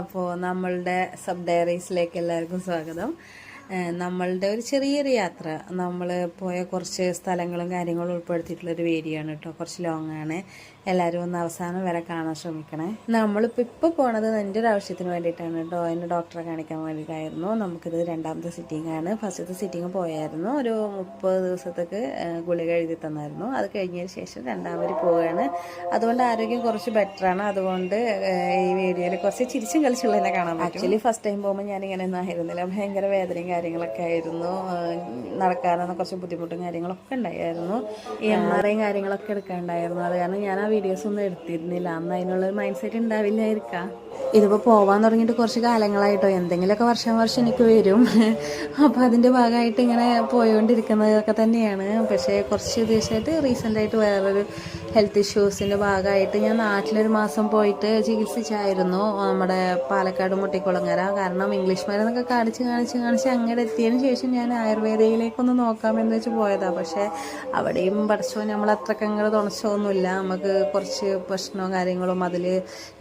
അപ്പോൾ നമ്മളുടെ സബ് ഡയറീസിലേക്ക് എല്ലാവർക്കും സ്വാഗതം. നമ്മളുടെ ഒരു ചെറിയൊരു യാത്ര. നമ്മൾ പോയ കുറച്ച് സ്ഥലങ്ങളും കാര്യങ്ങളും ഉൾപ്പെടുത്തിയിട്ടുള്ളൊരു വീഡിയോ ആണ് കേട്ടോ കുറച്ച് ലോങ്ങാണ് എല്ലാവരും ഒന്ന് അവസാനം വരെ കാണാൻ ശ്രമിക്കണേ. നമ്മളിപ്പോൾ ഇപ്പോൾ പോണത് എന്റെ ഒരു ആവശ്യത്തിന് വേണ്ടിയിട്ടാണ് കേട്ടോ. എന്നെ ഡോക്ടറെ കാണിക്കാൻ വേണ്ടിയിട്ടായിരുന്നു. നമുക്കിത് രണ്ടാമത്തെ സിറ്റിംഗ് ആണ്. ഫസ്റ്റത്തെ സിറ്റിംഗ് പോയായിരുന്നു. ഒരു മുപ്പത് ദിവസത്തേക്ക് ഗുളിക എഴുതി തന്നായിരുന്നു. അത് കഴിഞ്ഞതിന് ശേഷം രണ്ടാമത് പോവുകയാണ് അതുകൊണ്ട് ആരോഗ്യം കുറച്ച് ബെറ്റർ ആണ്. അതുകൊണ്ട് ഈ വീഡിയോയിൽ കുറച്ച് ചിരിച്ചും കളിച്ചുള്ളതിനെ കാണാൻ പറ്റും. ആക്ച്വലി ഫസ്റ്റ് ടൈം പോകുമ്പോൾ ഞാൻ ഇങ്ങനെ ഒന്നും ആയിരുന്നില്ല ഭയങ്കര വേദനയും കാര്യങ്ങളൊക്കെ ആയിരുന്നു. നടക്കാനൊന്നും കുറച്ച് ബുദ്ധിമുട്ടും കാര്യങ്ങളൊക്കെ ഉണ്ടായിരുന്നു. ഈ എം ആർ ഐയും കാര്യങ്ങളൊക്കെ എടുക്കാനുണ്ടായിരുന്നു അത് കാരണം ഞാൻ വീഡിയോസ് ഒന്നും എടുത്തിരുന്നില്ല. അന്ന് അതിനുള്ള മൈൻഡ് സെറ്റ് ഉണ്ടാവില്ലായിരിക്കാം. ഇതിപ്പോൾ പോവാൻ തുടങ്ങിയിട്ട് കുറച്ച് കാലങ്ങളായിട്ടോ. എന്തെങ്കിലുമൊക്കെ വർഷം വർഷം എനിക്ക് വരും. അപ്പോൾ അതിന്റെ ഭാഗമായിട്ട് ഇങ്ങനെ പോയോണ്ടിരിക്കുന്നതൊക്കെ തന്നെയാണ്. പക്ഷേ കുറച്ച് ദിവസമായിട്ട് റീസെന്റായിട്ട് വേറൊരു ഹെൽത്ത് ഇഷ്യൂസിന്റെ ഭാഗമായിട്ട് ഞാൻ നാട്ടിലൊരു മാസം പോയിട്ട് ചികിത്സിച്ചായിരുന്നു. നമ്മുടെ പാലക്കാട് മുട്ടിക്കുളങ്ങര. കാരണം ഇംഗ്ലീഷ് മരുന്നൊക്കെ കാണിച്ച് കാണിച്ച് കാണിച്ച് അങ്ങോട്ട് എത്തിയതിന് ശേഷം ഞാൻ ആയുർവേദയിലേക്കൊന്ന് നോക്കാമെന്ന് വെച്ച് പോയതാണ് പക്ഷേ അവിടെയും പഠിച്ചോ നമ്മൾ അത്രയ്ക്ക് അങ്ങോട്ട് തുണച്ചൊന്നുമില്ല. നമുക്ക് കുറച്ച് പ്രശ്നവും കാര്യങ്ങളും അതിൽ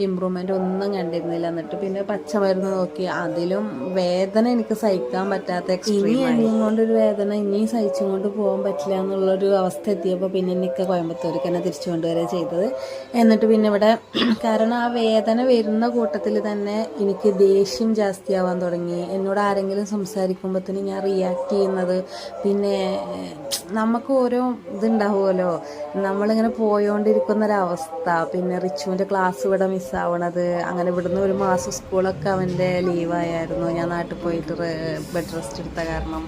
ഇമ്പ്രൂവ്മെന്റ് ഒന്നും കണ്ടിരുന്നില്ല. എന്നിട്ട് പിന്നെ പച്ചമരുന്ന് നോക്കി. അതിലും വേദന എനിക്ക് സഹിക്കാൻ പറ്റാത്ത ഇനി എന്നെയും കൊണ്ടൊരു വേദന? ഇനിയും സഹിച്ചും കൊണ്ട് പോകാൻ പറ്റില്ല എന്നുള്ളൊരു അവസ്ഥ എത്തിയപ്പോൾ പിന്നെ എനിക്ക് കോയമ്പത്തൂർക്ക് തന്നെ തിരിച്ചു കൊണ്ടുവരിക ചെയ്തത്. എന്നിട്ട് പിന്നെ ഇവിടെ കാരണം ആ വേദന വരുന്ന കൂട്ടത്തിൽ തന്നെ എനിക്ക് ദേഷ്യം ജാസ്തിയാവാൻ തുടങ്ങി. എന്നോട് ആരെങ്കിലും സംസാരിക്കുമ്പോഴത്തേന് ഞാൻ റിയാക്ട് ചെയ്യുന്നത് പിന്നെ നമുക്ക് ഓരോ ഇതുണ്ടാവുമല്ലോ. നമ്മളിങ്ങനെ പോയോണ്ടിരിക്കുന്നൊരവസ്ഥ. പിന്നെ റിച്ചുവിന്റെ ക്ലാസ് ഇവിടെ മിസ്സാവണത് അങ്ങനെ ഇവിടുന്ന് ഒരു മാസം സ്കൂളൊക്കെ അവന്റെ ലീവായിരുന്നു ഞാൻ നാട്ടിൽ പോയിട്ട് ബെഡ് റെസ്റ്റ് എടുത്ത കാരണം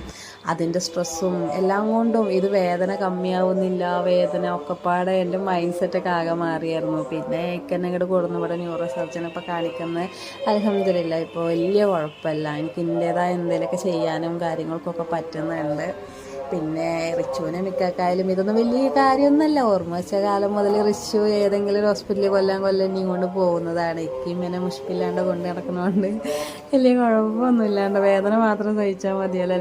അതിന്റെ സ്ട്രെസ്സും എല്ലാം കൊണ്ടും ഇത് വേദന കമ്മിയാവുന്നില്ല. വേദന ഒക്കെപ്പാടെ എന്റെ മൈൻഡ് സെറ്റൊക്കെ ആകെ മാറിയായിരുന്നു. പിന്നെ എന്നെ ഇങ്ങോട്ട് കൊടുന്നു ഇവിടെ ന്യൂറോ സർജൻ ഇപ്പോൾ കാണിക്കുന്നത് അലഹമില്ല ഇപ്പോൾ വലിയ കുഴപ്പമില്ല. എനിക്ക് എന്റേതായ എന്തെങ്കിലുമൊക്കെ ചെയ്യാനും കാര്യങ്ങൾക്കൊക്കെ പറ്റുന്നുണ്ട്. പിന്നെ റിച്ചുവിനെ മിക്കാക്കായാലും ഇതൊന്നും വലിയ കാര്യമൊന്നുമല്ല. ഓർമ്മ വെച്ച കാലം മുതൽ റിച്ചു ഏതെങ്കിലും ഹോസ്പിറ്റലിൽ കൊല്ലാൻ കൊല്ലം ഇനിയും കൊണ്ട് പോകുന്നതാണ്. ഇക്കും ഇങ്ങനെ മുഷ്പില്ലാണ്ട് കൊണ്ട് നടക്കുന്നതുകൊണ്ട് വലിയ കുഴപ്പമൊന്നുമില്ലാണ്ട് വേദന മാത്രം സഹിച്ചാൽ മതിയല്ലോ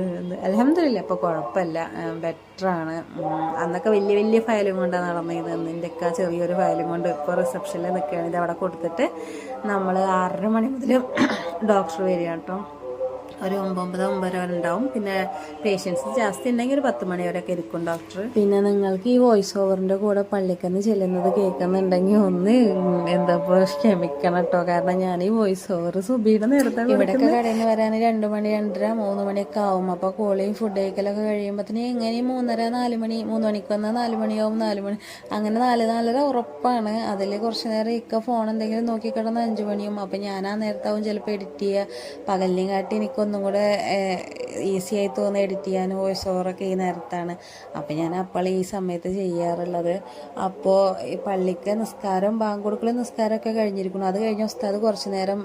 അലഹമില്ല അപ്പോൾ കുഴപ്പമില്ല. ബെറ്ററാണ് അന്നൊക്കെ വലിയ വലിയ ഫയലും കൊണ്ടാണ് നടന്നത് നിന്റെയൊക്കെ ചെറിയൊരു ഫയലും കൊണ്ട് ഇപ്പോൾ റിസപ്ഷനിൽ നിൽക്കുകയാണ്. ഇത് അവിടെ കൊടുത്തിട്ട് നമ്മൾ ആറര മണി മുതൽ ഡോക്ടർ വരിക കേട്ടോ ഒരു ഒമ്പത് ഒമ്പത് വരെ ഉണ്ടാവും. പിന്നെ പേഷ്യൻസ് ജാസ്തി ഉണ്ടെങ്കിൽ ഒരു പത്ത് മണി വരെയൊക്കെ ഇരിക്കും ഡോക്ടർ പിന്നെ നിങ്ങൾക്ക് ഈ വോയിസ് ഓവറിന്റെ കൂടെ പള്ളിക്കന്ന് ചെല്ലുന്നത് കേൾക്കുന്നുണ്ടെങ്കിൽ ഒന്ന് എന്താ ക്ഷമിക്കണം കേട്ടോ കാരണം ഞാൻ ഈ വോയിസ് ഓവർ സുബിയുടെ നേരത്തെ ഇവിടെയൊക്കെ കടയിൽ നിന്ന് വരാൻ രണ്ട് മണി രണ്ടര മൂന്ന് മണിയൊക്കെ ആവും. അപ്പോൾ കോളിയും ഫുഡ് കഴിക്കലൊക്കെ കഴിയുമ്പോഴത്തേന് എങ്ങനെയും മൂന്നര നാല് മണി മൂന്ന് മണിക്ക് വന്നാൽ നാല് മണിയാവും നാല് മണി. അങ്ങനെ നാല് നാലര ഉറപ്പാണ്. അതിൽ കുറച്ച് നേരം ഇക്ക ഫോൺ എന്തെങ്കിലും നോക്കിക്കിടന്ന് അഞ്ച് മണിയും. അപ്പം ഞാൻ ആ നേരത്താവും ചിലപ്പോൾ എഡിറ്റ് ചെയ്യുക പകലിനെയും കാട്ടി എനിക്കൊന്നും കൂടെ ഈസിയായി തോന്നുന്ന എഡിറ്റ് ചെയ്യാനും വോയിസ് ഓവറൊക്കെ ഈ നേരത്താണ്. അപ്പോൾ ഞാൻ അപ്പോൾ ഈ സമയത്ത് ചെയ്യാറുള്ളത്. അപ്പോൾ ഈ പള്ളിക്ക് നിസ്കാരം ബാങ്ക് കൊടുക്കൽ നിസ്കാരമൊക്കെ കഴിഞ്ഞിരിക്കുന്നു. അത് കഴിഞ്ഞ ഉസ്താദ് കുറച്ച് നേരം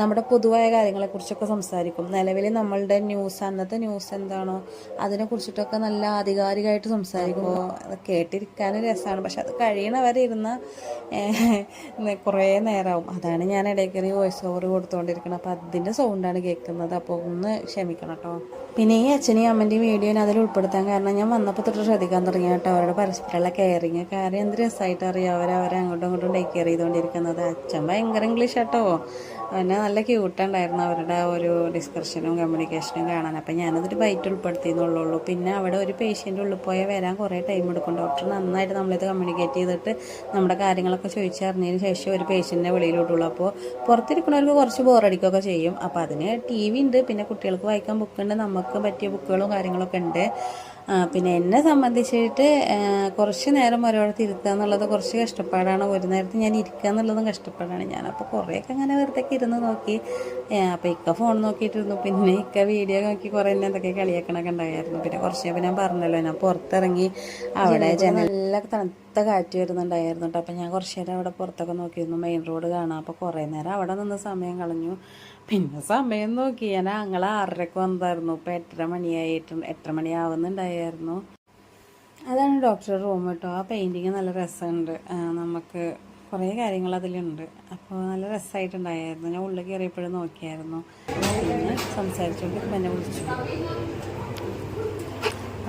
നമ്മുടെ പൊതുവായ കാര്യങ്ങളെക്കുറിച്ചൊക്കെ സംസാരിക്കും. നിലവിൽ നമ്മളുടെ ന്യൂസ് അന്നത്തെ ന്യൂസ് എന്താണോ അതിനെ കുറിച്ചിട്ടൊക്കെ നല്ല ആധികാരികമായിട്ട് സംസാരിക്കുമ്പോൾ അത് കേട്ടിരിക്കാൻ രസമാണ് പക്ഷെ അത് കഴിയണവരെ ഇരുന്ന കുറേ നേരമാവും അതാണ് ഞാൻ ഇടയ്ക്കറി വോയിസ് ഓവർ കൊടുത്തുകൊണ്ടിരിക്കുന്നത് അപ്പോൾ അതിന്റെ സൗണ്ടാണ് കേൾക്കുന്നത്. അപ്പോൾ ഒന്ന് ക്ഷമിക്കണം കേട്ടോ. പിന്നെ ഈ അച്ഛനെയും അമ്മന്റെയും വീഡിയോ ഞാൻ അതിൽ ഉൾപ്പെടുത്താൻ കാരണം ഞാൻ വന്നപ്പോൾ തൊട്ട് ശ്രദ്ധിക്കാൻ തുടങ്ങി കേട്ടോ. അവരുടെ പരസ്പരമുള്ള കെയറിങ് കാര്യം എന്ത് രസമായിട്ട് അറിയാം. അവരവരെ അവരെ അങ്ങോട്ടും ഇങ്ങോട്ടും ടേക്ക് കെയർ ചെയ്തുകൊണ്ടിരിക്കുന്നത്. അച്ഛൻ ഭയങ്കര ഇംഗ്ലീഷ് കേട്ടോ പിന്നെ നല്ല ക്യൂട്ടുണ്ടായിരുന്നു അവരുടെ ഒരു ഡിസ്കഷനും കമ്മ്യൂണിക്കേഷനും കാണാൻ. അപ്പം ഞാനതൊരു ബൈറ്റ് ഉൾപ്പെടുത്തിയെന്നുള്ളൂ പിന്നെ അവിടെ ഒരു പേഷ്യന്റ് ഉള്ളിൽ പോയാൽ വരാൻ കുറേ ടൈം എടുക്കും. ഡോക്ടർ നന്നായിട്ട് നമ്മളിത് കമ്മ്യൂണിക്കേറ്റ് ചെയ്തിട്ട് നമ്മുടെ കാര്യങ്ങളൊക്കെ ചോദിച്ചറിഞ്ഞതിന് ശേഷം ഒരു പേഷ്യന്റിനെ വെളിയിലോട്ടുള്ളൂ അപ്പോൾ പുറത്തിരിക്കുന്നവർക്ക് കുറച്ച് ബോറടിക്കുകയൊക്കെ ചെയ്യും. അപ്പോൾ അതിന് ടി വി ഉണ്ട്. പിന്നെ കുട്ടികൾക്ക് വായിക്കാൻ ബുക്കുണ്ട് നമുക്ക് പറ്റിയ ബുക്കുകളും കാര്യങ്ങളൊക്കെ ഉണ്ട്. പിന്നെ എന്നെ സംബന്ധിച്ചിട്ട് കുറച്ച് നേരം ഒരാളെ ഇരുത്തുക എന്നുള്ളത് കുറച്ച് കഷ്ടപ്പാടാണ്. ഒരു നേരത്ത് ഞാൻ ഇരിക്കുക എന്നുള്ളതും കഷ്ടപ്പാടാണ്. ഞാൻ അപ്പോൾ കുറേയൊക്കെ അങ്ങനെ വെറുതെ ഇരുന്ന് നോക്കി. അപ്പോൾ ഇക്ക ഫോൺ നോക്കിയിട്ടിരുന്നു. പിന്നെ ഇക്ക വീഡിയോ നോക്കി കുറേ എന്നെ എന്തൊക്കെ കളിയാക്കണൊക്കെ ഉണ്ടായിരുന്നു. പിന്നെ കുറച്ച് ഞാൻ പറഞ്ഞല്ലോ ഞാൻ പുറത്തിറങ്ങി അവിടെ നല്ല തണുത്ത കാറ്റ് വരുന്നുണ്ടായിരുന്നു കേട്ടോ അപ്പോൾ ഞാൻ കുറച്ച് നേരം അവിടെ പുറത്തൊക്കെ നോക്കിയിരുന്നു. മെയിൻ റോഡ് കാണാം. അപ്പോൾ കുറേ നേരം അവിടെ നിന്ന് സമയം കളഞ്ഞു. പിന്നെ സമയം നോക്കി ഞാൻ ഞങ്ങൾ ആറരക്ക് വന്നായിരുന്നു. ഇപ്പോൾ എട്ടര മണിയായിട്ട് എട്ടര മണിയാവുന്നുണ്ടായിരുന്നു. അതാണ് ഡോക്ടറുടെ റൂം കേട്ടോ ആ പെയിന്റിങ് നല്ല രസമുണ്ട്. നമുക്ക് കുറേ കാര്യങ്ങൾ അതിലുണ്ട്. അപ്പോൾ നല്ല രസമായിട്ടുണ്ടായിരുന്നു. ഞാൻ ഉള്ളിൽ കയറിയപ്പോഴും നോക്കിയായിരുന്നു. പിന്നെ സംസാരിച്ചുകൊണ്ട് എന്നെ വിളിച്ചു.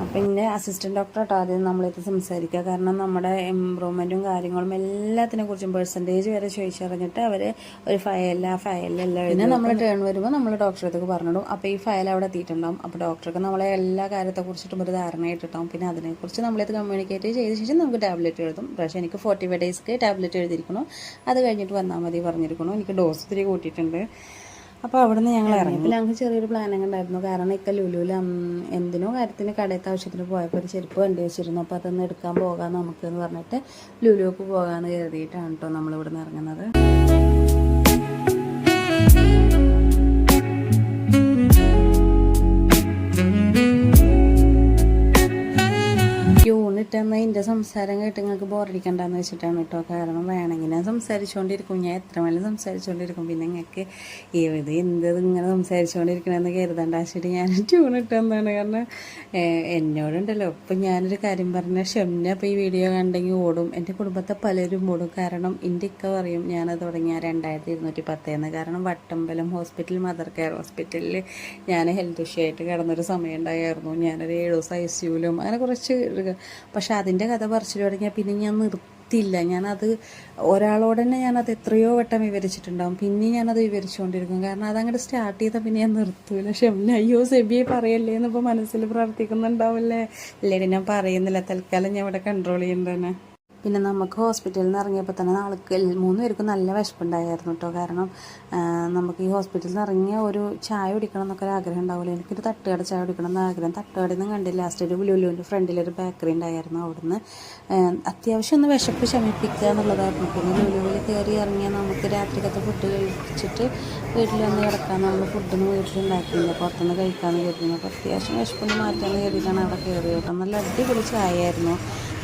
അപ്പം എന്റെ അസിസ്റ്റന്റ് ഡോക്ടറായിട്ട് ആദ്യം നമ്മളിത് സംസാരിക്കുക. കാരണം നമ്മുടെ ഇമ്പ്രൂവ്മെന്റും കാര്യങ്ങളും എല്ലാത്തിനെ കുറിച്ചും പെർസെന്റേജ് വരെ ചോദിച്ചറിഞ്ഞിട്ട് അവർ ഒരു ഫയലിൽ ആ ഫയലിലെല്ലാം പിന്നെ നമ്മൾ ടേൺ വരുമ്പോൾ നമ്മൾ ഡോക്ടറെ അടുത്ത് പറഞ്ഞിടും. അപ്പോൾ ഈ ഫയൽ അവിടെ എത്തിയിട്ടുണ്ടാവും. അപ്പോൾ ഡോക്ടർക്ക് നമ്മളെ എല്ലാ കാര്യത്തെക്കുറിച്ചിട്ടും ഒരു ധാരണയായിട്ടുണ്ടാവും പിന്നെ അതിനെക്കുറിച്ച് നമ്മളിത് കമ്മ്യൂണിക്കേറ്റ് ചെയ്ത ശേഷം നമുക്ക് ടാബ്ലറ്റ് എഴുതും. പക്ഷേ എനിക്ക് ഫോർട്ടി ഫൈവ് ഡേയ്സ്ക്ക് ടാബ്ലറ്റ് എഴുതിയിരിക്കണം അത് കഴിഞ്ഞിട്ട് വന്നാൽ മതി പറഞ്ഞിരിക്കണം എനിക്ക് ഡോസ് ഇത്തിരി കൂട്ടിയിട്ടുണ്ട്. അപ്പോൾ അവിടുന്ന് ഞങ്ങൾ ഇറങ്ങി. ഞങ്ങൾ ഞങ്ങൾക്ക് ചെറിയൊരു പ്ലാനിങ് ഉണ്ടായിരുന്നു. കാരണം ഇക്ക ലുലുവിൽ എന്തിനോ കാര്യത്തിന് കടയത്തെ ആവശ്യത്തിന് പോയപ്പോൾ ഒരു ചെരുപ്പ് കണ്ടു വെച്ചിരുന്നു. അപ്പോൾ അതൊന്ന് എടുക്കാൻ പോകാം നമുക്ക് എന്ന് പറഞ്ഞിട്ട് ലുലുവിലേക്ക് പോകാമെന്ന് കരുതിയിട്ടാണ് കേട്ടോ നമ്മൾ ഇവിടുന്ന് ഇറങ്ങുന്നത്. എന്ന എന്റെ സംസാരം കേട്ട് നിങ്ങൾക്ക് ബോറടിക്കണ്ടെന്ന് വെച്ചിട്ടാണ് കേട്ടോ. കാരണം വേണമെങ്കിൽ ഞാൻ സംസാരിച്ചുകൊണ്ടിരിക്കും ഞാൻ എത്ര വേണം സംസാരിച്ചുകൊണ്ടിരിക്കും പിന്നെ നിങ്ങൾക്ക് ഏത് എന്ത് ഇങ്ങനെ സംസാരിച്ചുകൊണ്ടിരിക്കണമെന്ന് കരുതണ്ട. ശരി ഞാൻ ട്യൂൺ ഇട്ടെന്നാണ് കാരണം എന്നോടുണ്ടല്ലോ. ഇപ്പം ഞാനൊരു കാര്യം പറഞ്ഞ ഷെമ്ന ഇപ്പോൾ ഈ വീഡിയോ കണ്ടെങ്കിൽ ഓടും. എന്റെ കുടുംബത്തെ പലരും ഓടും. കാരണം എന്റെ ഇക്ക പറയും ഞാനത് തുടങ്ങിയ രണ്ടായിരത്തി ഇരുന്നൂറ്റി പത്തേന്ന് കാരണം വട്ടമ്പലം ഹോസ്പിറ്റൽ മദർ കെയർ ഹോസ്പിറ്റലിൽ ഞാൻ ഹെൽത്ത് ഇഷ്യൂ ആയിട്ട് കിടന്നൊരു സമയം ഉണ്ടായിരുന്നു. ഞാനൊരു ഏഴ് ദിവസം ഐ സിയുലും അങ്ങനെ കുറച്ച് പക്ഷെ അതിന്റെ കഥ പറിച്ചു തുടങ്ങിയാൽ പിന്നെ ഞാൻ നിർത്തില്ല ഞാനത് ഒരാളോട് തന്നെ ഞാനത് എത്രയോ വട്ടം വിവരിച്ചിട്ടുണ്ടാവും. പിന്നെ ഞാനത് വിവരിച്ചുകൊണ്ടിരിക്കും. കാരണം അതങ്ങോട്ട് സ്റ്റാർട്ട് ചെയ്താൽ പിന്നെ ഞാൻ നിർത്തൂല. പക്ഷെ അയ്യോ സെബിയെ പറയല്ലേ? എന്നിപ്പോൾ മനസ്സിൽ പ്രാർത്ഥിക്കുന്നുണ്ടാവില്ലേ ഇല്ലേടി ഞാൻ പറയുന്നില്ല. തൽക്കാലം ഞാൻ ഇവിടെ കൺട്രോൾ ചെയ്യണ്ട തന്നെ പിന്നെ നമുക്ക് ഹോസ്പിറ്റലിൽ നിന്ന് ഇറങ്ങിയപ്പോൾ തന്നെ ആൾക്ക് മൂന്ന് പേർക്കും നല്ല വിശപ്പുണ്ടായിരുന്നു കേട്ടോ കാരണം നമുക്ക് ഈ ഹോസ്പിറ്റലിൽ നിന്ന് ഇറങ്ങിയ ഒരു ചായ കുടിക്കണം എന്നൊക്കെ ആഗ്രഹം ഉണ്ടാവില്ല എനിക്കൊരു തട്ടുകട ചായ കുടിക്കണം എന്ന് ആഗ്രഹം. തട്ടുകടയിൽ നിന്ന് കണ്ടില്ല. ലാസ്റ്റ് ഒരു ലുലുവിന്റെ ഫ്രണ്ടിലൊരു ബേക്കറി ഉണ്ടായിരുന്നു അവിടുന്ന്. അത്യാവശ്യം ഒന്ന് വിശപ്പ് ശമിപ്പിക്കുക എന്നുള്ളതായിരുന്നു. പിന്നെ ലുലുവിൽ കയറി ഇറങ്ങിയാൽ നമുക്ക് രാത്രിക്കത്തെ ഫുഡ് കഴിച്ചിട്ട് വീട്ടിൽ വന്ന് കിടക്കാൻ നമ്മൾ ഫുഡൊന്നും വീട്ടിലുണ്ടാക്കിയില്ല. പുറത്തുനിന്ന് കഴിക്കാമെന്ന് കരുതുന്നു അപ്പോൾ അത്യാവശ്യം വിശപ്പൊന്ന് മാറ്റാമെന്ന് കരുതിയിട്ടാണ് അവിടെ കയറി കേട്ടോ നല്ല അടിപൊളി ചായ ആയിരുന്നു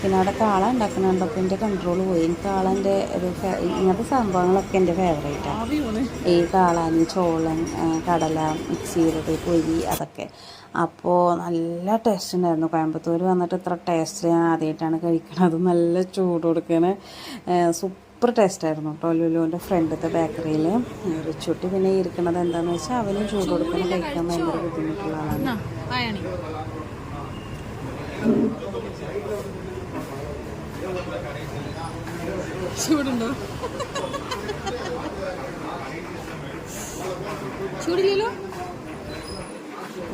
പിന്നെ അവിടെ കാള ഉണ്ടാക്കുന്നുണ്ട്. അപ്പോൾ എന്റെ കൺട്രോൾ പോയി. എനിക്ക് കാളന്റെ ഒരു ഇങ്ങനത്തെ സംഭവങ്ങളൊക്കെ എന്റെ ഫേവറേറ്റാണ് ഈ കാളാൻ ചോളൻ കടല മിക്സ് ചെയ്തത് പൊരി അതൊക്കെ. അപ്പോൾ നല്ല ടേസ്റ്റ് ഉണ്ടായിരുന്നു. കോയമ്പത്തൂർ വന്നിട്ട് ഇത്ര ടേസ്റ്റ് ഞാൻ ആദ്യമായിട്ടാണ് കഴിക്കുന്നത് നല്ല ചൂട് കൊടുക്കുന്നത് സൂപ്പർ ടേസ്റ്റ് ആയിരുന്നു കേട്ടോ ലുലുവിന്റെ ഫ്രണ്ടത്തെ ബേക്കറിയിൽ റിച്ചുട്ടി പിന്നെ ഇരിക്കുന്നത് എന്താണെന്ന് വെച്ചാൽ അവനും ചൂട് കൊടുക്കുന്ന കഴിക്കാൻ ഭയങ്കര ബുദ്ധിമുട്ടുള്ള ആളാണ്. ചൂടുണ്ടോ? ചൂടില്ലല്ലോ?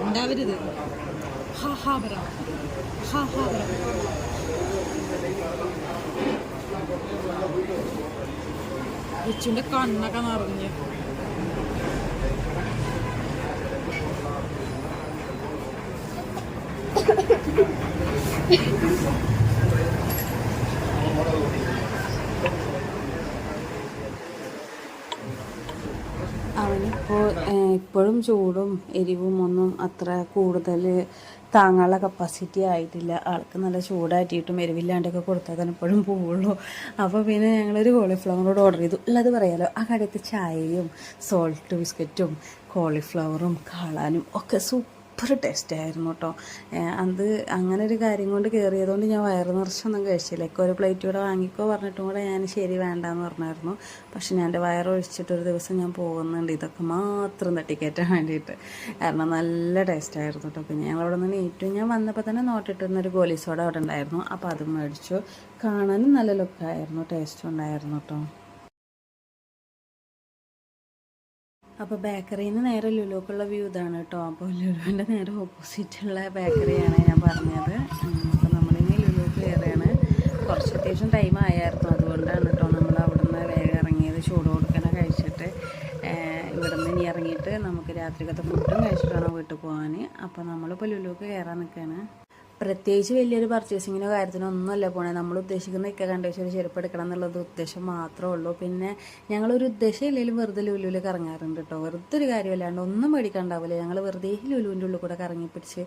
ഉണ്ടാവരുത്. ഹാ കണ്ണൊക്കെ നിറഞ്ഞ്. അവനിപ്പോൾ ഇപ്പോഴും ചൂടും എരിവും ഒന്നും അത്ര കൂടുതൽ താങ്ങാനുള്ള കപ്പാസിറ്റി ആയിട്ടില്ല. ആൾക്ക് നല്ല ചൂടാറ്റിയിട്ടും എരിവില്ലാണ്ടൊക്കെ കൊടുത്താൽ തന്നെ ഇപ്പോഴും പോവുള്ളൂ. അപ്പോൾ പിന്നെ ഞങ്ങളൊരു കോളിഫ്ലവറോട് ഓർഡർ ചെയ്തു. ഉള്ളത് പറയാലോ ആ കടയത്തെ ചായയും സോൾട്ട് ബിസ്ക്കറ്റും കോളിഫ്ലവറും കാളാനും ഒക്കെ സൂപ്പർ ടേസ്റ്റ് ആയിരുന്നു കേട്ടോ. അത് അങ്ങനെ ഒരു കാര്യം കൊണ്ട് കയറിയതുകൊണ്ട് ഞാൻ വയറ് നിറച്ചൊന്നും കഴിച്ചില്ല. ഒരു പ്ലേറ്റ് കൂടെ വാങ്ങിക്കോ പറഞ്ഞിട്ടും കൂടെ ഞാൻ ശരി വേണ്ടാന്ന് പറഞ്ഞായിരുന്നു. പക്ഷെ ഞാൻ എന്റെ വയറ് ഒഴിച്ചിട്ട് ഒരു ദിവസം ഞാൻ പോകുന്നുണ്ട്. ഇതൊക്കെ മാത്രം തട്ടിക്കയറ്റാൻ വേണ്ടിയിട്ട്. കാരണം നല്ല ടേസ്റ്റ് ആയിരുന്നു കേട്ടോ. പിന്നെ ഞങ്ങൾ അവിടെ നിന്ന് ഏറ്റവും ഞാൻ വന്നപ്പോൾ തന്നെ നോട്ടിട്ടിരുന്ന ഒരു ഗോലി സോഡ അവിടെ ഉണ്ടായിരുന്നു. അപ്പോൾ അത് മേടിച്ചു. കാണാനും നല്ല ലുക്കായിരുന്നു ടേസ്റ്റ് ഉണ്ടായിരുന്നു കേട്ടോ. അപ്പോൾ ബേക്കറിയിൽ നിന്ന് നേരെ ലുലുക്കുള്ള വ്യൂ ഇതാണ് കേട്ടോ. അപ്പോൾ ലുലുവിന്റെ നേരെ ഓപ്പോസിറ്റുള്ള ബേക്കറിയാണ് ഞാൻ പറഞ്ഞത്. അപ്പോൾ നമ്മളിനി ലുലു കയറിയാണ് കുറച്ച് അത്യാവശ്യം ടൈം ആയായിരുന്നു. അതുകൊണ്ടാണ് കേട്ടോ നമ്മൾ അവിടുന്ന് വേഗം ഇറങ്ങിയത്. ചൂട് കൊടുക്കണ കഴിച്ചിട്ട്. ഇവിടുന്ന് ഇനി ഇറങ്ങിയിട്ട് നമുക്ക് രാത്രിക്കത്തെ ഫുഡും കഴിച്ചിട്ട് വേണം വീട്ടിൽ പോകാൻ അപ്പോൾ നമ്മളിപ്പോൾ ലുലുക്ക് കയറാൻ നിൽക്കുകയാണ് പ്രത്യേകിച്ച് വലിയൊരു പർച്ചേസിങ്ങിനോ കാര്യത്തിനോ ഒന്നുമല്ല പോണേ. നമ്മൾ ഉദ്ദേശിക്കുന്ന ഇക്ക കണ്ട ഒരു ചെരുപ്പ് എടുക്കണം എന്നുള്ളത് ഉദ്ദേശം മാത്രമേ ഉള്ളൂ. പിന്നെ ഞങ്ങളൊരു ഉദ്ദേശം ഇല്ലെങ്കിലും വെറുതെ ലുലുവിൽ കറങ്ങാറുണ്ട് കേട്ടോ വെറുതെ ഒരു കാര്യമല്ലാണ്ട് ഒന്നും മേടിക്കാണ്ടാവില്ല ഞങ്ങൾ വെറുതെ ലുലുവിന്റെ ഉള്ളിൽ കൂടെ കറങ്ങി പിടിച്ച്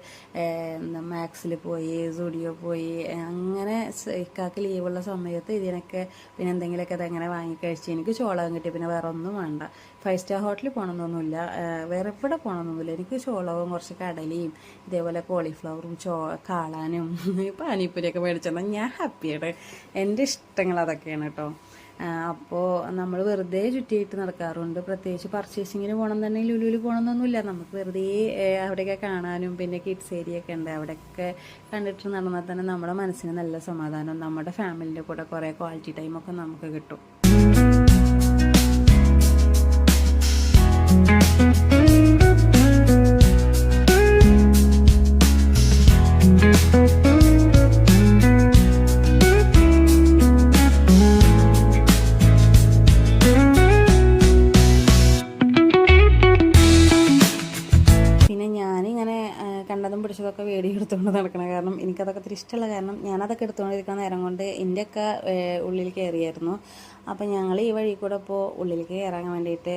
മാക്സിൽ പോയി സ്റ്റുഡിയോ പോയി അങ്ങനെ ഇക്കാക്ക് ലീവുള്ള സമയത്ത് ഇതിനൊക്കെ പിന്നെ എന്തെങ്കിലുമൊക്കെ അതങ്ങനെ വാങ്ങി കഴിച്ച് എനിക്ക് ചോളകം കിട്ടി. പിന്നെ വേറെ ഒന്നും വേണ്ട. ഫൈവ് സ്റ്റാർ ഹോട്ടലിൽ പോകണമെന്നൊന്നുമില്ല. വേറെ എവിടെ പോകണമെന്നൊന്നുമില്ല. എനിക്ക് ചോളവും കുറച്ച് കടലയും ഇതേപോലെ കോളിഫ്ലവറും ചോ കാളാനും പാനിപ്പൂരിയൊക്കെ മേടിച്ചെന്നാൽ ഞാൻ ഹാപ്പിയാണ്. എന്റെ ഇഷ്ടങ്ങൾ അതൊക്കെയാണ് കേട്ടോ. അപ്പോൾ നമ്മൾ വെറുതെ ചുറ്റിയിട്ട് നടക്കാറുണ്ട്. പ്രത്യേകിച്ച് പർച്ചേസിങ്ങിന് പോകണം തന്നെ ലുലുവിൽ പോകണമെന്നൊന്നുമില്ല. നമുക്ക് വെറുതെ അവിടെയൊക്കെ കാണാനും പിന്നെ കിഡ്സ് ഏരിയ ഒക്കെ ഉണ്ട്. അവിടെയൊക്കെ കണ്ടിട്ട് നടന്നാൽ തന്നെ നമ്മുടെ മനസ്സിന് നല്ല സമാധാനം. നമ്മുടെ ഫാമിലിന്റെ കൂടെ കുറേ ക്വാളിറ്റി ടൈമൊക്കെ നമുക്ക് കിട്ടും. നടക്കണ എടുത്തുകൊണ്ട് നടക്കണം കാരണം എനിക്കതൊക്കെ ഒത്തിരി ഇഷ്ടമുള്ള കാരണം ഞാനതൊക്കെ എടുത്തുകൊണ്ടിരിക്കുന്ന നേരം കൊണ്ട് എന്റെയൊക്കെ ഉള്ളിൽ കയറിയായിരുന്നു. അപ്പം ഞങ്ങൾ ഈ വഴി കൂടെ ഇപ്പോൾ ഉള്ളിലേക്ക് കയറാൻ വേണ്ടിയിട്ട്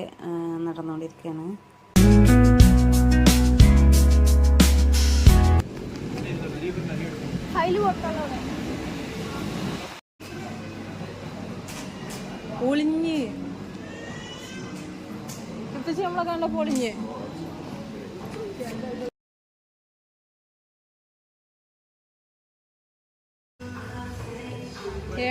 നടന്നുകൊണ്ടിരിക്കുകയാണ് പൊളിഞ്ഞ്. ഇപ്പൊ നമ്മളെ കണ്ട പൊളിഞ്ഞ്.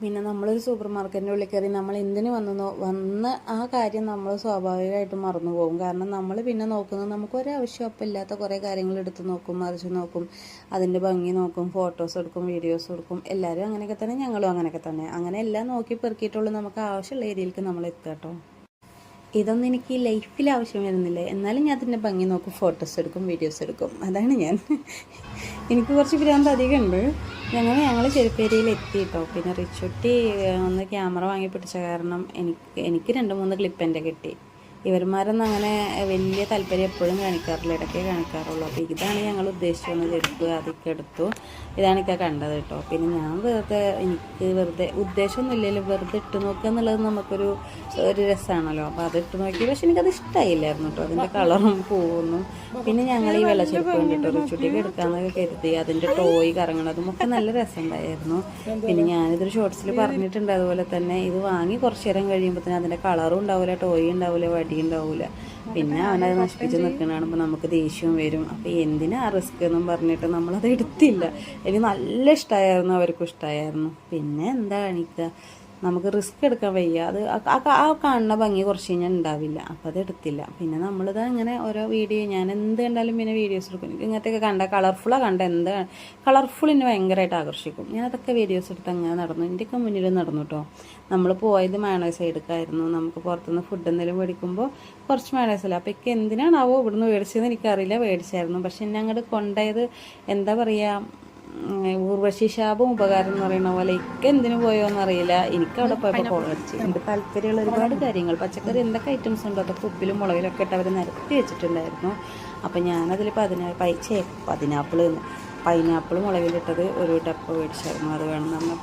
പിന്നെ നമ്മളൊരു സൂപ്പർ മാർക്കറ്റിന്റെ ഉള്ളിൽ കയറി നമ്മൾ എന്തിനു വന്നോ വന്ന് ആ കാര്യം നമ്മൾ സ്വാഭാവികമായിട്ടും മറന്നു പോകും. കാരണം നമ്മൾ പിന്നെ നോക്കുന്നത് നമുക്ക് ഒരാവശ്യം അപ്പം ഇല്ലാത്ത കുറേ കാര്യങ്ങൾ എടുത്ത് നോക്കും മറിച്ച് നോക്കും. അതിന്റെ ഭംഗി നോക്കും ഫോട്ടോസ് എടുക്കും വീഡിയോസ് എടുക്കും. എല്ലാവരും അങ്ങനെയൊക്കെ തന്നെ ഞങ്ങളും അങ്ങനെയൊക്കെ തന്നെ. അങ്ങനെ എല്ലാം നോക്കി പെറുക്കിയിട്ടുള്ളൂ നമുക്ക് ആവശ്യമുള്ള ഏരിയയിലേക്ക് നമ്മൾ എത്തുക കേട്ടോ. ഇതൊന്നും എനിക്ക് ലൈഫിൽ ആവശ്യം വരുന്നില്ല. എന്നാലും ഞാൻ അതിന്റെ ഭംഗി നോക്കും ഫോട്ടോസ് എടുക്കും വീഡിയോസ് എടുക്കും. അതാണ് ഞാൻ. എനിക്ക് കുറച്ച് ഭ്രാന്ത് അധികം ഉണ്ട് ഞങ്ങൾ ഞങ്ങൾ ചെരുപ്പേരിയിൽ എത്തി കേട്ടോ പിന്നെ റിച്ചുട്ടി ഒന്ന് ക്യാമറ വാങ്ങി പിടിച്ച കാരണം എനിക്ക് എനിക്ക് രണ്ട് മൂന്ന് ക്ലിപ്പ് എന്റെ കിട്ടി. ഇവന്മാരൊന്നും അങ്ങനെ വലിയ താല്പര്യം എപ്പോഴും കാണിക്കാറില്ല ഇടയ്ക്കേ കാണിക്കാറുള്ളൂ. അപ്പോൾ ഇതാണ് ഞങ്ങൾ ഉദ്ദേശിച്ചു വന്ന അതൊക്കെ എടുത്തു. ഇതാണ് ഇക്ക കണ്ടത് കേട്ടോ. പിന്നെ ഞാൻ വെറുതെ എനിക്ക് വെറുതെ ഉദ്ദേശമൊന്നുമില്ലല്ലോ. വെറുതെ ഇട്ട് നോക്കുക എന്നുള്ളത് നമുക്കൊരു ഒരു രസമാണല്ലോ. അപ്പോൾ അത് ഇട്ട് നോക്കി. പക്ഷെ എനിക്കത് ഇഷ്ടമായില്ലായിരുന്നു കേട്ടോ. അതിന്റെ കളറും പോകുന്നു പിന്നെ ഞങ്ങൾ ഈ വെള്ളച്ചെരുപ്പ് കണ്ടിട്ട് ചുട്ടിക്ക് എടുക്കാമെന്നൊക്കെ കരുതി. അതിന്റെ ടോയ് കറങ്ങണതും ഒക്കെ നല്ല രസമുണ്ടായിരുന്നു. പിന്നെ ഞാനിതൊരു ഷോർട്സിൽ പറഞ്ഞിട്ടുണ്ട് അതുപോലെ തന്നെ ഇത് വാങ്ങി കുറച്ച് നേരം കഴിയുമ്പോൾ തന്നെ അതിന്റെ കളറും ഉണ്ടാവില്ല ടോയ് ഉണ്ടാവില്ല വടി ഉണ്ടാവില്ല പിന്നെ അവനത് നശിപ്പിച്ച് നിൽക്കണ അപ്പോൾ നമുക്ക് ദേഷ്യവും വരും. അപ്പോൾ എന്തിനാ റിസ്ക് എന്നും പറഞ്ഞിട്ട് നമ്മളത് എടുത്തില്ല. എനിക്ക് നല്ല ഇഷ്ടമായിരുന്നു അവർക്കും ഇഷ്ടമായിരുന്നു പിന്നെ എന്താ കാണിക്കുക നമുക്ക് റിസ്ക് എടുക്കാൻ വയ്യ. അത് ആ- കാണുന്ന ഭംഗി കുറച്ച് കഴിഞ്ഞാൽ ഉണ്ടാവില്ല. അപ്പോൾ അത് എടുത്തില്ല. പിന്നെ നമ്മളിത് ഇങ്ങനെ ഓരോ വീഡിയോ ഞാൻ എന്ത് കണ്ടാലും പിന്നെ വീഡിയോസ് എടുക്കും. എനിക്ക് ഇങ്ങനത്തെയൊക്കെ കണ്ട കളർഫുള്ളാണ് കണ്ട എന്ത് കളർഫുൾ എന്നെ ഭയങ്കരമായിട്ട് ആകർഷിക്കും. ഞാൻ അതൊക്കെ വീഡിയോസ് എടുത്ത് അങ്ങനെ നടന്നു. എന്റെയൊക്കെ മുന്നിൽ നടന്നു കേട്ടോ നമ്മൾ പോയത് മയണൈസ് എടുക്കായിരുന്നു. നമുക്ക് പുറത്തുനിന്ന് ഫുഡ് എന്തെങ്കിലും മേടിക്കുമ്പോൾ കുറച്ച് മയണൈസ് അല്ല? അപ്പോൾ എനിക്ക് എന്തിനാണാവോ ഇവിടുന്ന് മേടിച്ചതെന്ന് എനിക്കറിയില്ല. മേടിച്ചായിരുന്നു. പക്ഷെ എന്നെ അങ്ങോട്ട് കൊണ്ടുപോയത് എന്താ പറയുക ഊർവശി ശാപം ഉപകാരം എന്ന് പറയുന്ന പോലെ ഇക്ക എന്തിനു പോയോന്ന് അറിയില്ല എനിക്ക് അവിടെ പോയപ്പോൾ കോളടിച്ച് എനിക്ക് താല്പര്യമുള്ള ഒരുപാട് കാര്യങ്ങൾ. പച്ചക്കറി എന്തൊക്കെ ഐറ്റംസ് ഉണ്ടോ? അതൊക്കെ ഉപ്പിലും മുളകിലൊക്കെ ഇട്ട് അവർ നിരത്തി വെച്ചിട്ടുണ്ടായിരുന്നു. അപ്പം ഞാനതിൽ പതിനാ പൈച്ചേ പതിനാപ്പിൾ പൈനാപ്പിൾ മുളകിലിട്ടത് ഒരു ടപ്പ് മേടിച്ചായിരുന്നു. അത് വേണം എന്ന്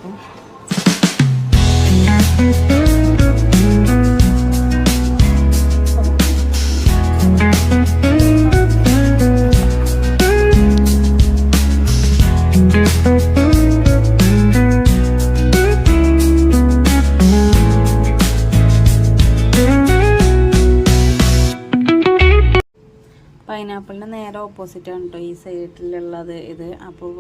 പറഞ്ഞപ്പം പൈനാപ്പിളിന്റെ നേരെ ഓപ്പോസിറ്റ് ആണ് കേട്ടോ ഈ സൈഡിലുള്ളത് ഇത്. അപ്പോൾ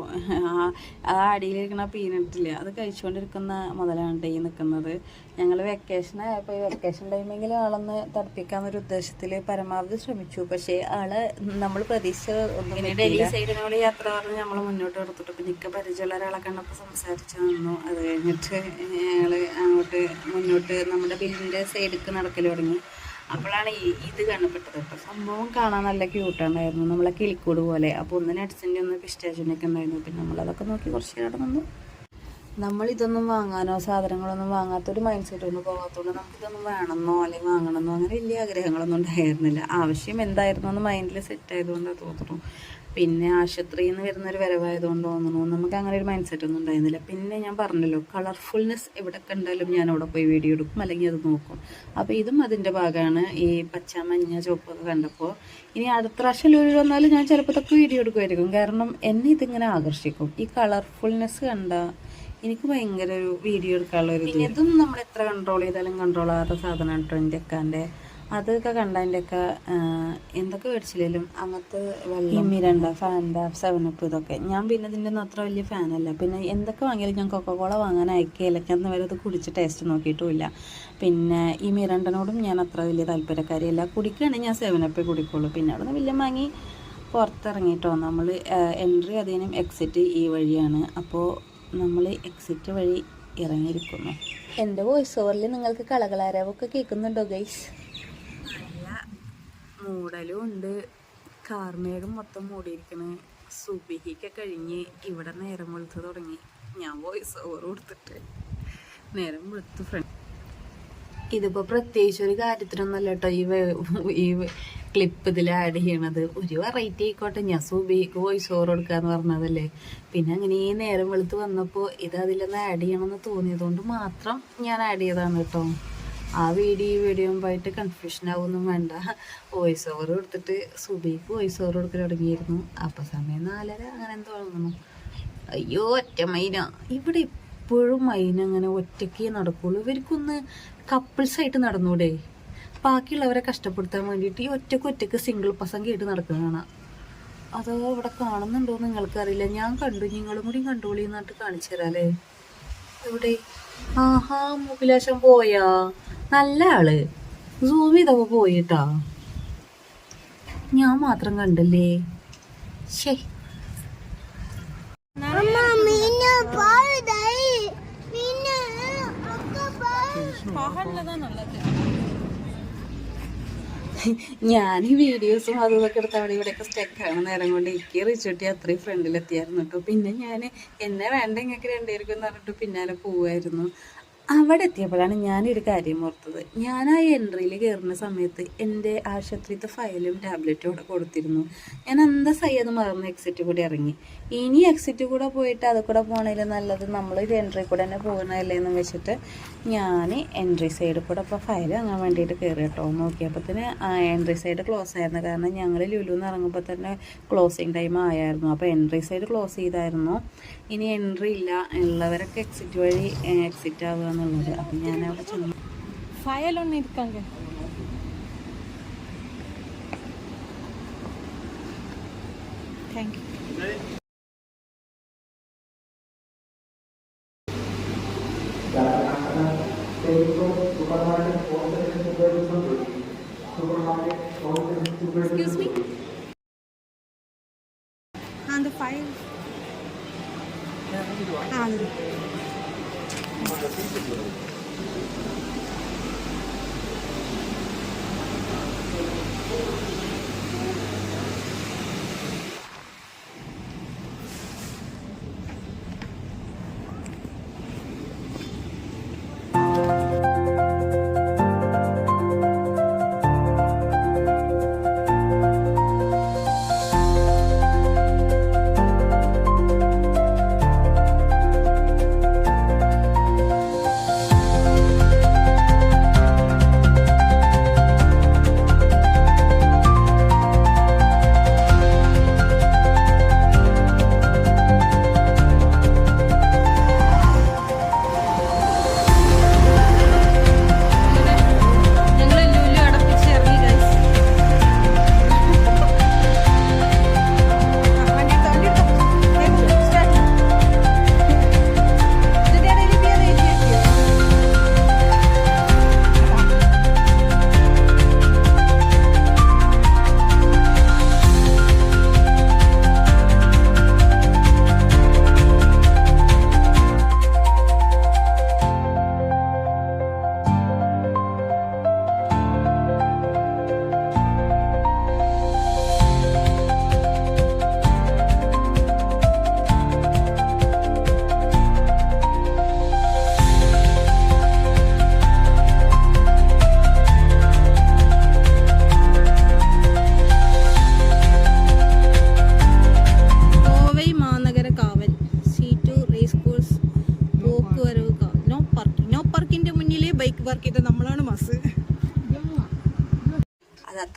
ആ അടിയിലിരിക്കുന്ന പീനട്ടില്ല അത് കഴിച്ചുകൊണ്ടിരിക്കുന്ന മുതലാണ് കേട്ടോ ഈ നിൽക്കുന്നത് ഞങ്ങൾ വെക്കേഷൻ ആയപ്പോൾ ഈ വെക്കേഷൻ ടൈമെങ്കിലും ആളൊന്ന് തടുപ്പിക്കാമെന്നൊരു ഉദ്ദേശത്തിൽ പരമാവധി ശ്രമിച്ചു. പക്ഷേ ആൾ നമ്മൾ പ്രതീക്ഷ ഒന്നും ഡെയിലി ഡൽഹി സൈഡിനോട് യാത്ര പറഞ്ഞ് നമ്മൾ മുന്നോട്ട് കൊടുത്തിട്ട് പിന്നെ എനിക്ക് പരിചയമുള്ള ഒരാളെ കണ്ടപ്പോൾ സംസാരിച്ചു നിന്നു അത് കഴിഞ്ഞിട്ട് ഞങ്ങൾ അങ്ങോട്ട് മുന്നോട്ട് നമ്മുടെ ബില്ലിന്റെ സൈഡിലേക്ക് നടക്കൽ തുടങ്ങി. അപ്പോഴാണ് ഇത് കാണപ്പെട്ടത് സംഭവം കാണാൻ നല്ല ക്യൂട്ടാണായിരുന്നു നമ്മളെ കിളിക്കൂട് പോലെ. അപ്പോൾ ഒന്ന് നട്സിന്റെ ഒന്ന് പിസ്റ്റേഷനൊക്കെ ഉണ്ടായിരുന്നു. പിന്നെ നമ്മളതൊക്കെ നോക്കി കുറച്ച് നേരം നിന്നു. നമ്മൾ ഇതൊന്നും വാങ്ങാനോ സാധനങ്ങളൊന്നും വാങ്ങാത്തൊരു മൈൻഡ് സെറ്റ് ഒന്നും പോകാത്തതുകൊണ്ട് നമുക്കിതൊന്നും വേണമെന്നോ അല്ലെങ്കിൽ വാങ്ങണമെന്നോ അങ്ങനെ വലിയ ആഗ്രഹങ്ങളൊന്നും ഉണ്ടായിരുന്നില്ല. ആവശ്യം എന്തായിരുന്നു എന്ന് മൈൻഡിൽ സെറ്റ് ആയതുകൊണ്ട് തോന്നുന്നു. പിന്നെ ആശുപത്രിയിൽ നിന്ന് വരുന്നൊരു വരവായതുകൊണ്ട് തോന്നുന്നു. നമുക്ക് അങ്ങനെ ഒരു മൈൻഡ് സെറ്റ് ഒന്നും ഉണ്ടായിരുന്നില്ല. പിന്നെ ഞാൻ പറഞ്ഞല്ലോ കളർഫുൾനെസ് എവിടെ കണ്ടാലും ഞാൻ അവിടെ പോയി വീഡിയോ എടുക്കും അല്ലെങ്കിൽ അത് നോക്കും. അപ്പോൾ ഇതും അതിന്റെ ഭാഗമാണ്. ഈ പച്ച മഞ്ഞ ചുവപ്പൊക്കെ കണ്ടപ്പോൾ ഇനി അടുത്ത പ്രാവശ്യം ലൂരിൽ വന്നാലും ഞാൻ ചിലപ്പോൾ തൊക്കെ വീഡിയോ എടുക്കുമായിരിക്കും. കാരണം എന്നെ ഇതിങ്ങനെ ആകർഷിക്കും. ഈ കളർഫുൾനെസ് കണ്ട എനിക്ക് ഭയങ്കര ഒരു വീഡിയോ എടുക്കാനുള്ള ഒരു ഇത്. നമ്മൾ എത്ര കൺട്രോൾ ചെയ്താലും കൺട്രോൾ ആകാത്ത സാധനമാണ് കേട്ടോ എന്റെ അക്കാന്റെ അതൊക്കെ കണ്ട എന്റെ ഒക്കെ എന്തൊക്കെ മേടിച്ചില്ലേലും അങ്ങനത്തെ വെള്ളം മിരണ്ട ഫാൻഡ സെവനപ്പ് ഇതൊക്കെ. ഞാൻ പിന്നെ ഇതിന്റെ ഒന്നും അത്ര വലിയ ഫാനല്ല പിന്നെ എന്തൊക്കെ വാങ്ങിയാലും ഞാൻ കൊക്കക്കോള വാങ്ങാൻ അയക്കുകയില്ല ഞാൻ വരെ അത് കുടിച്ച് ടേസ്റ്റ് നോക്കിയിട്ടുമില്ല. പിന്നെ ഈ മിരണ്ടനോടും ഞാൻ അത്ര വലിയ താല്പര്യക്കാരിയല്ല കുടിക്കുകയാണെങ്കിൽ ഞാൻ സെവനപ്പേ കുടിക്കുള്ളൂ. പിന്നെ അവിടെ നിന്ന് വലിയ വാങ്ങി പുറത്തിറങ്ങിയിട്ടോ നമ്മൾ എൻട്രി അതിനും എക്സിറ്റ് ഈ വഴിയാണ്. അപ്പോൾ നമ്മൾ എക്സിറ്റ് വഴി ഇറങ്ങിയിരിക്കുന്നു. എന്റെ വോയിസ് ഓവറിൽ നിങ്ങൾക്ക് കളകളാരവൊക്കെ കേൾക്കുന്നുണ്ടോ ഗൈസ് മൂടലും ഉണ്ട്. കാർമേഘം മൊത്തം മൂടിയിരിക്കണ്. സുബിഹിക്ക് കഴിഞ്ഞ് ഇവിടെ നേരം വെളുത്ത് തുടങ്ങി. ഞാൻ വോയിസ് ഓവർ കൊടുത്തിട്ട്. നേരം വെളുത്ത് ഫ്രണ്ട് ഇതിപ്പോ പ്രത്യേകിച്ച് ഒരു കാര്യത്തിനൊന്നല്ല കേട്ടോ ഈ ഈ ക്ലിപ്പ് ഇതിൽ ആഡ് ചെയ്യണത്. ഒരു വെറൈറ്റി ആയിക്കോട്ടെ. ഞാൻ സുബിക്ക് വോയിസ് ഓവർ കൊടുക്കാന്ന് പറഞ്ഞതല്ലേ. പിന്നെ അങ്ങനെ ഈ നേരം വെളുത്ത് വന്നപ്പോൾ ഇത് അതിലൊന്ന് ആഡ് ചെയ്യണമെന്ന് തോന്നിയതുകൊണ്ട് മാത്രം ഞാൻ ആഡ് ചെയ്തതാണ് കേട്ടോ ആ വീഡിയോ വീഡിയോ ആയിട്ട് കൺഫ്യൂഷൻ ആവുമൊന്നും വേണ്ട. വോയിസ് ഓവർ കൊടുത്തിട്ട് സുബിക്ക് വോയിസ് ഓവർ കൊടുക്കൽ തുടങ്ങിയിരുന്നു. അപ്പം സമയം നാലര. അങ്ങനെ തോന്നുന്നു അയ്യോ ഒറ്റ മൈന. ഇവിടെ ഇപ്പോഴും മൈന അങ്ങനെ ഒറ്റയ്ക്ക് നടക്കുള്ളൂ. ഇവർക്കൊന്ന് കപ്പിൾസ് ആയിട്ട് നടന്നൂടെ? ബാക്കിയുള്ളവരെ കഷ്ടപ്പെടുത്താൻ വേണ്ടിയിട്ട് ഈ ഒറ്റയ്ക്ക് ഒറ്റയ്ക്ക് സിംഗിൾ പസം കേട്ട് നടക്കുന്നതാണ്. അതോ ഇവിടെ കാണുന്നുണ്ടോ നിങ്ങൾക്കറിയില്ല. ഞാൻ കണ്ടു. നിങ്ങളും കൂടി കണ്ടോളി എന്നിട്ട് കാണിച്ചു തരാല്ലേ എവിടെ? ആഹാ മുകിലാശം പോയാ? നല്ല ആൾ. സൂം ചെയ്തൊക്കെ പോയിട്ടാ? ഞാൻ മാത്രം കണ്ടല്ലേ? ശേ ഞാൻ ഈ വീഡിയോസും അതും ഇതൊക്കെ ഇവിടെ ഒക്കെ സ്റ്റെക്ക് ആണ് നേരം കൊണ്ട് എനിക്ക് റിച്ചോട്ടി അത്രയും ഫ്രണ്ടിലെത്തിയായിരുന്നു കേട്ടോ പിന്നെ ഞാൻ എന്നെ വേണ്ട ഇങ്ങനെ രണ്ടുപേർക്കും എന്ന് പറഞ്ഞിട്ട് പിന്നാലെ പോവായിരുന്നു. അവിടെ എത്തിയപ്പോഴാണ് ഞാനൊരു കാര്യം ഓർത്തത്. ഞാൻ ആ എൻട്രിയിൽ കയറുന്ന സമയത്ത് എന്റെ ആശുപത്രിത്തെ ഫയലും ടാബ്ലറ്റും അവിടെ കൊടുത്തിരുന്നു. ഞാൻ അന്തസ്സായി അത് മറന്ന് എക്സിറ്റ് കൂടി ഇറങ്ങി. ഇനി എക്സിറ്റ് കൂടെ പോയിട്ട് അത് കൂടെ പോകണതിൽ നല്ലത് നമ്മൾ ഇത് എൻട്രി കൂടെ തന്നെ പോകുന്നതല്ലേ എന്ന് വെച്ചിട്ട് ഞാൻ എൻട്രി സൈഡ് കൂടെ ഇപ്പോൾ ഫയൽ വാങ്ങാൻ വേണ്ടിയിട്ട് കയറി കേട്ടോ നോക്കിയപ്പോൾ തന്നെ എൻട്രി സൈഡ് ക്ലോസ് ആയിരുന്നു. കാരണം ഞങ്ങൾ ലുലുന്ന് ഇറങ്ങുമ്പോൾ തന്നെ ക്ലോസിങ് ടൈം ആയായിരുന്നു. അപ്പോൾ എൻട്രി സൈഡ് ക്ലോസ് ചെയ്തായിരുന്നു. ഇനി എൻട്രി ഇല്ല. ഉള്ളവരൊക്കെ എക്സിറ്റ് വഴി എക്സിറ്റ് ആവുക എന്നുള്ളത്. അപ്പം ഞാൻ അവിടെ ചെന്നു ഫയലൊന്നും ഇരുക്കാങ്ക താങ്ക് യു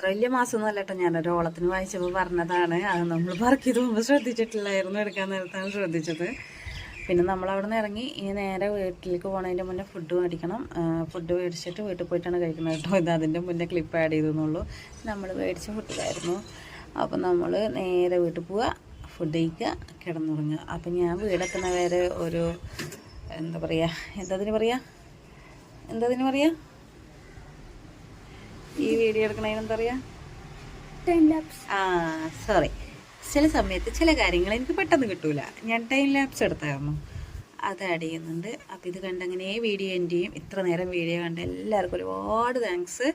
വലിയ മാസമൊന്നും അല്ല കേട്ടോ ഞാനൊരു ഓളത്തിന് വായിച്ചപ്പോൾ പറഞ്ഞതാണ്. അത് നമ്മൾ പാർക്ക് ചെയ്ത് പോകുമ്പോൾ ശ്രദ്ധിച്ചിട്ടില്ലായിരുന്നു എടുക്കാൻ നേരത്താണ് ശ്രദ്ധിച്ചത്. പിന്നെ നമ്മൾ അവിടെ നിന്ന് ഇറങ്ങി ഈ നേരെ വീട്ടിലേക്ക് പോണതിന്റെ മുന്നേ ഫുഡ് മേടിക്കണം. ഫുഡ് മേടിച്ചിട്ട് വീട്ടിൽ പോയിട്ടാണ് കഴിക്കുന്നത് കേട്ടോ. ഇത് അതിന്റെ മുന്നേ ക്ലിപ്പ് ആഡ് ചെയ്തെന്നുള്ളൂ നമ്മൾ മേടിച്ച ഫുഡിലായിരുന്നു അപ്പം നമ്മൾ നേരെ വീട്ടിൽ പോവുക ഫുഡ് കഴിക്കുക കിടന്നുറങ്ങുക. അപ്പം ഞാൻ വീടെത്തുന്ന വരെ ഒരു എന്താ പറയുക എന്തതിന് പറയുക എന്തതിന് പറയുക ഈ വീഡിയോ എടുക്കണതിന് എന്താ പറയുക ആ സോറി ചില സമയത്ത് ചില കാര്യങ്ങൾ എനിക്ക് പെട്ടെന്ന് കിട്ടൂല. ഞാൻ ടൈം ലാപ്സ് എടുത്തായിരുന്നു. അത് ആഡ് ചെയ്യുന്നുണ്ട്. അപ്പോൾ ഇത് കണ്ടങ്ങനെ വീഡിയോ എന്റെ ചെയ്യും. ഇത്ര നേരം വീഡിയോ കണ്ട എല്ലാവർക്കും ഒരുപാട് താങ്ക്സ്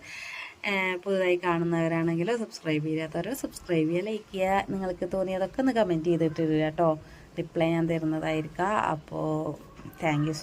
പുതുതായി കാണുന്നവരാണെങ്കിലോ സബ്സ്ക്രൈബ് ചെയ്യാത്തവരോ സബ്സ്ക്രൈബ് ചെയ്യുക ലൈക്ക് ചെയ്യുക. നിങ്ങൾക്ക് തോന്നിയതൊക്കെ ഒന്ന് കമന്റ് ചെയ്തിട്ട് കേട്ടോ. റിപ്ലൈ ഞാൻ തരുന്നതായിരിക്കാം. അപ്പോൾ താങ്ക് യു സോ